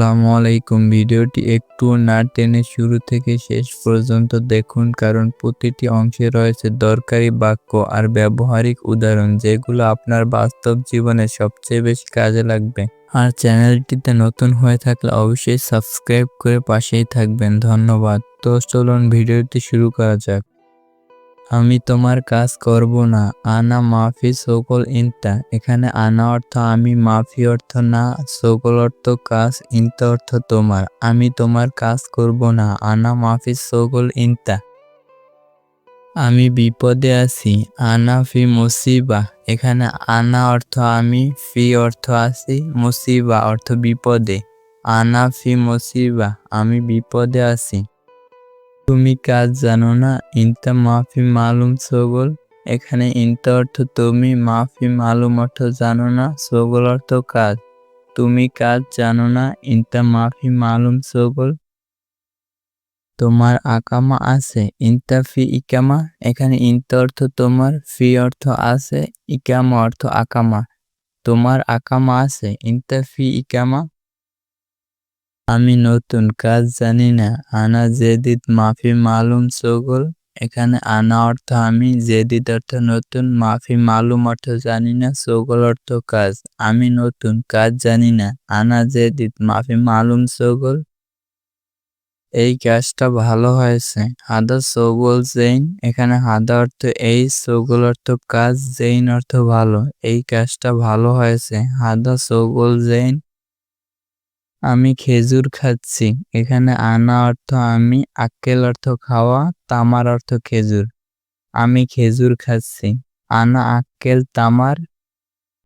আসসালামু আলাইকুম। ভিডিওটি একটু না টেনে শুরু থেকে শেষ পর্যন্ত দেখুন, কারণ প্রতিটি অংশে রয়েছে দরকারি বাক্য আর ব্যবহারিক উদাহরণ, যেগুলো আপনার বাস্তব জীবনে সবচেয়ে বেশি কাজে লাগবে। আর চ্যানেলটিতে নতুন হয়ে থাকলে অবশ্যই সাবস্ক্রাইব করে পাশেই থাকবেন। ধন্যবাদ। তো চলুন ভিডিওটি শুরু করা যাক। আমি তোমার কাজ করব না। আনা মাফি সকল ইনতা। এখানে আনা অর্থ আমি, মাফি অর্থ না, সকল অর্থ কাজ, ইনতা অর্থ তোমার। আমি তোমার কাজ করব না। আনা মাফি সকল ইনতা। আমি বিপদে আছি। আনা ফি মুসিবা। এখানে আনা অর্থ আমি, ফি অর্থ আছি, মুসিবা অর্থ বিপদে। আনা ফি মুসিবা। আমি বিপদে আছি। তুমি কাজ জানো না? ইনতা মাফি মালুম সগল। এখানে ইনতা অর্থ তুমি, মাফি মালুম অর্থ জানো না, সগল অর্থ কাজ। তুমি কাজ জানো না, ইনতা মাফি মালুম সগল। তোমার আকামা আছে, ইনতা ফি ইকামা। এখানে ইনতা অর্থ তোমার, ফি অর্থ আছে, ইকামা অর্থ আকামা। তোমার আকামা আছে, ইনতা ফি ইকামা। আমি নতুন কাজ জানি না। আনা জেদিদ মাফি মালুম সগল। এখানে আনা অর্থ আমি জেদিদ অর্থ নতুন, মাফি মালুম অর্থ জানি না, সগল অর্থ কাজ। আমি নতুন কাজ জানি না, আনা জেদিদ মাফি মালুম সগল। এই কাজটা ভালো হয়েছে। হাদা সগল জেইন, এখানে হাদা অর্থ এই, সগল অর্থ কাজ, জেইন অর্থ ভালো। এই কাজটা ভালো হয়েছে। হাদা সগল জেইন আমি খেজুর খাচ্ছি। এখানে আনা অর্থ আমি আক্কেল অর্থ খাওয়া, তামার অর্থ খেজুর। আমি খেজুর খাচ্ছি। আনা আক্কেল তামার